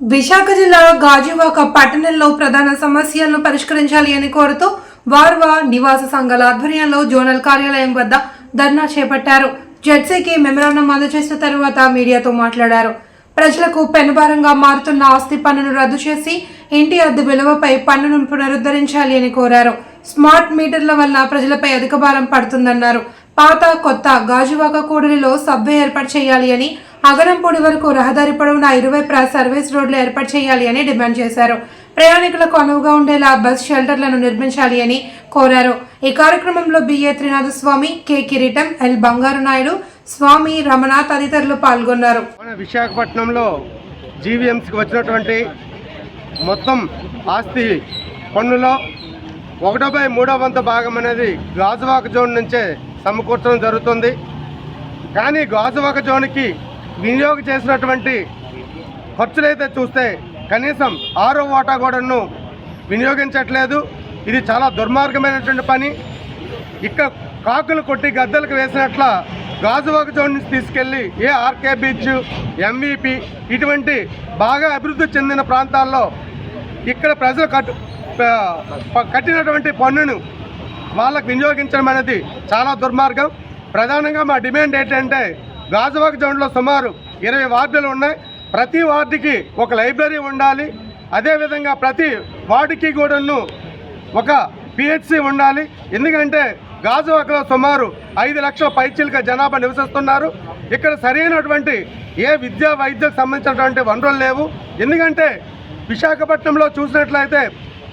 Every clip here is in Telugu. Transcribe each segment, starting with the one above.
విశాఖ జిల్లా గాజువాక పట్టణంలో ప్రధాన సమస్యలను పరిష్కరించాలి అని కోరుతూ వార్వా నివాస సంఘాల ఆధ్వర్యంలో జోనల్ కార్యాలయం వద్ద ధర్నా చేపట్టారు. జెడ్సీకి మెమరాండం అందజేసిన తరువాత మీడియాతో మాట్లాడారు. ప్రజలకు పెనుభారంగా మారుతున్న ఆస్తి పన్నును రద్దు చేసి ఇంటి అద్దె విలువపై పన్నును పునరుద్ధరించాలి అని కోరారు. స్మార్ట్ మీటర్ల వల్ల ప్రజలపై అధిక భారం పడుతుందన్నారు. పాత కొత్త గాజువాక కూడలిలో సబ్వే ఏర్పాటు చేయాలి అని అగనంపూడి వరకు రహదారి పొడవునా ఇరువై సర్వీస్ రోడ్లు ఏర్పాటు చేయాలి అని డిమాండ్ చేశారు. ప్రయాణికులకు అనువుగా ఉండేలా బస్ షెల్టర్లను నిర్మించాలి అని కోరారు. ఈ కార్యక్రమంలో BA Trinathaswamy K. Kireetam L. Bangaru Naidu Swamy Ramana తదితరులు పాల్గొన్నారు. విశాఖపట్నంలో జీవీఎంసీకి వచ్చినటువంటి మొత్తం ఆస్తి పన్నులో ఒకటో బై మూడో వంత భాగం అనేది గాజువాక జోన్ నుంచే సమకూర్చడం జరుగుతుంది. కానీ గాజువాక జోన్కి వినియోగం చేసినటువంటి ఖర్చులైతే చూస్తే కనీసం ఆరో వాటా గోడను వినియోగించట్లేదు. ఇది చాలా దుర్మార్గమైనటువంటి పని. ఇక్కడ కాకులు కొట్టి గద్దలకు వేసినట్ల గాజువాక జోన్ నుంచి తీసుకెళ్ళి ఏ ఆర్కే బీచ్ ఎంవిపి ఇటువంటి బాగా అభివృద్ధి చెందిన ప్రాంతాల్లో ఇక్కడ ప్రజలు కట్టు కట్టినటువంటి పన్నును వాళ్ళకు వినియోగించడం అనేది చాలా దుర్మార్గం. ప్రధానంగా మా డిమాండ్ ఏంటంటే గాజువాక జౌండ్లో సుమారు ఇరవై వార్డులు ఉన్నాయి. ప్రతి వార్డుకి ఒక లైబ్రరీ ఉండాలి. అదేవిధంగా ప్రతి వార్డుకి కూడాను ఒక పిహెచ్సి ఉండాలి. ఎందుకంటే గాజువాకలో సుమారు ఐదు లక్షల పైచీలుగా జనాభా నివసిస్తున్నారు. ఇక్కడ సరైనటువంటి ఏ విద్యా వైద్యకు సంబంధించినటువంటి వనరులు లేవు. ఎందుకంటే విశాఖపట్నంలో చూసినట్లయితే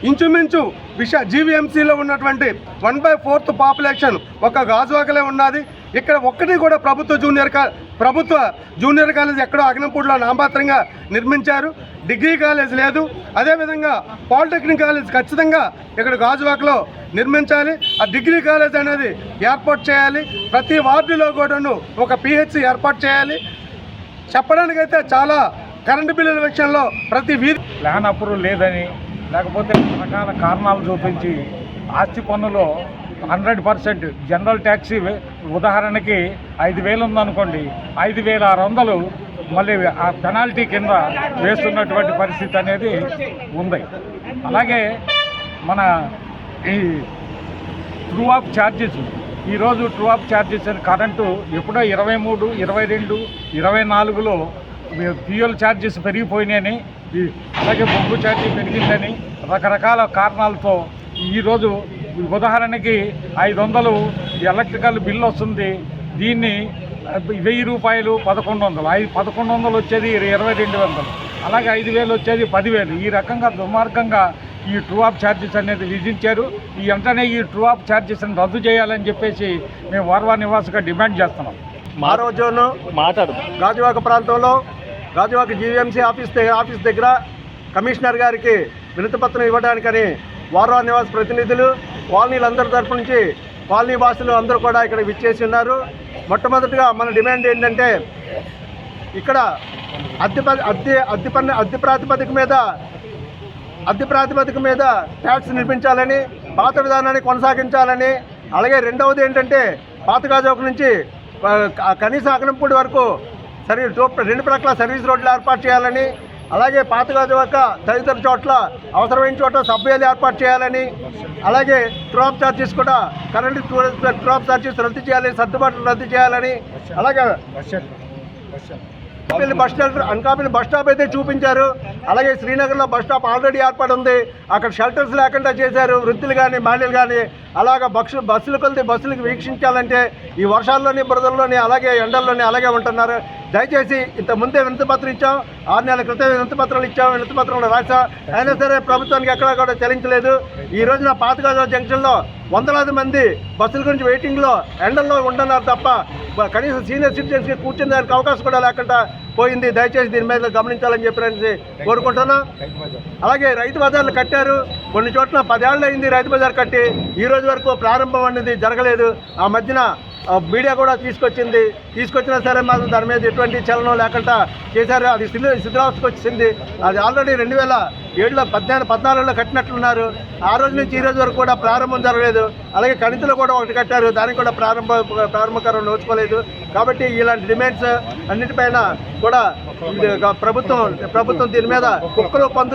ఇంచుమించు విశా జీవీఎంసీలో ఉన్నటువంటి వన్ బై ఫోర్త్ పాపులేషన్ ఒక గాజువాకలే ఉన్నది. ఇక్కడ ఒక్కటి కూడా ప్రభుత్వ జూనియర్ కా ప్రభుత్వ జూనియర్ కాలేజ్ ఎక్కడో అగ్నంపూడిలో నామమాత్రంగా నిర్మించారు. డిగ్రీ కాలేజ్ లేదు. అదేవిధంగా పాలిటెక్నిక్ కాలేజ్ ఖచ్చితంగా ఇక్కడ గాజువాకలో నిర్మించాలి. ఆ డిగ్రీ కాలేజ్ అనేది ఏర్పాటు చేయాలి. ప్రతి వార్డులో కూడాను ఒక పిహెచ్సి ఏర్పాటు చేయాలి. చెప్పడానికైతే చాలా కరెంటు బిల్లుల విషయంలో ప్రతి వీధి ప్లాన్ అప్రూవ్ లేదని లేకపోతే రకరకాల కారణాలు చూపించి ఆస్తి పన్నులో హండ్రెడ్ పర్సెంట్ జనరల్ ట్యాక్సీ ఉదాహరణకి ఐదు వేలు ఉందనుకోండి ఐదు వేల ఆరు వందలు మళ్ళీ ఆ పెనాల్టీ కింద వేస్తున్నటువంటి పరిస్థితి అనేది ఉంది. అలాగే మన ఈ ట్రూ ఆఫ్ ఛార్జెస్ ఈరోజు ట్రూ ఆఫ్ ఛార్జెస్ అని కరెంటు ఎప్పుడో ఇరవై మూడు ఇరవై రెండు ఇరవై నాలుగులో ఫ్యూయల్ ఛార్జెస్ పెరిగిపోయినాయని అలాగే బొగ్గు ఛార్జీ పెరిగిందని రకరకాల కారణాలతో ఈరోజు ఉదాహరణకి ఐదు వందలు ఎలక్ట్రికల్ బిల్ వస్తుంది. దీన్ని వెయ్యి రూపాయలు పదకొండు వందలు. ఐదు పదకొండు వందలు వచ్చేది ఇరవై రెండు వందలు. అలాగే ఐదు వేలు వచ్చేది పదివేలు. ఈ రకంగా దుర్మార్గంగా ఈ ట్రూ ఆఫ్ ఛార్జెస్ అనేది విధించారు. ఈ వెంటనే ఈ ట్రూ ఆఫ్ ఛార్జెస్ని రద్దు చేయాలని చెప్పేసి మేము వార్వా నివాసగా డిమాండ్ చేస్తున్నాం. మారో జోను మాట్లాడు గాజువాక ప్రాంతంలో గాజువాక జీవీఎంసీ ఆఫీస్ దగ్గర ఆఫీస్ దగ్గర కమిషనర్ గారికి వినతిపత్రం ఇవ్వడానికని వార్వా నివాస్ ప్రతినిధులు కాలనీలందరి తరపు నుంచి కాలనీ వాసులు అందరూ కూడా ఇక్కడ విచ్చేసి ఉన్నారు. మొట్టమొదటిగా మన డిమాండ్ ఏంటంటే ఇక్కడ అద్దె ప- అద్దె అద్దె పన్ను అద్దె ప్రాతిపదిక మీద అద్దె ప్రాతిపదిక మీద ట్యాక్స్ నిర్మించాలని పాత విధానాన్ని కొనసాగించాలని అలాగే రెండవది ఏంటంటే పాతగాజోక నుంచి కనీస అగ్నంపూడి కనీసం వరకు సరి రెండు ప్రక్కల సర్వీస్ రోడ్లు ఏర్పాటు చేయాలని అలాగే పాత గాజువాక తదితర చోట్ల అవసరమైన చోట్ల సభ్యులు ఏర్పాటు చేయాలని అలాగే ట్రాప్ ఛార్జెస్ కూడా కరెంటు ట్రాప్ ఛార్జెస్ రద్దు చేయాలని సర్దుబాట్లు రద్దు చేయాలని అలాగే Anakapalli bus shelter Anakapalli bus stop అయితే చూపించారు. అలాగే శ్రీనగర్లో బస్ స్టాప్ ఆల్రెడీ ఏర్పడి ఉంది. అక్కడ షెల్టర్స్ లేకుండా చేశారు. వృత్తులు కానీ మహిళలు కానీ అలాగ బస్సు బస్సులు కొలితే బస్సులకు వీక్షించాలంటే ఈ వర్షాల్లోని బురదల్లోని అలాగే ఎండల్లోని అలాగే ఉంటున్నారు. దయచేసి ఇంత ముందే వినతిపత్రం ఇచ్చాం. ఆరు నెలల క్రితం వినతిపత్రాలు ఇచ్చాం. వినతిపత్రంలో రాసా అయినా సరే ప్రభుత్వానికి ఎక్కడా కూడా చెల్లించలేదు. ఈ రోజున పాతగాజా జంక్షన్లో వందలాది మంది బస్సుల గురించి వెయిటింగ్లో ఎండల్లో ఉంటున్నారు తప్ప కనీసం సీనియర్ సిటిజన్స్కి కూర్చునే దానికి అవకాశం కూడా లేకుండా పోయింది. దయచేసి దీని మీద గమనించాలని చెప్పి కోరుకుంటున్నాను అలాగే రైతు బజార్లు కట్టారు. కొన్ని చోట్ల పదేళ్ళు అయింది రైతు బజార్ కట్టి. ఈ రోజు వరకు ప్రారంభం అనేది జరగలేదు. ఆ మధ్యన మీడియా కూడా తీసుకొచ్చింది. తీసుకొచ్చినా సరే మాకు దాని మీద ఎటువంటి చలనం లేకుండా చేశారు. అది శిథిల శిథిలావస్థకు వచ్చింది అది ఆల్రెడీ రెండు వేల ఏడులో పద్నాలుగు పద్నాలుగులో కట్టినట్లున్నారు. ఆ రోజు నుంచి ఈ రోజు వరకు కూడా ప్రారంభం జరగలేదు. అలాగే కణితులు కూడా ఒకటి కట్టారు. దానికి కూడా ప్రారంభ ప్రారంభకరం నోచుకోలేదు. కాబట్టి ఇలాంటి డిమాండ్స్ అన్నిటిపైన కూడా ప్రభుత్వం ప్రభుత్వం దీని మీద కుక్కలు పందులు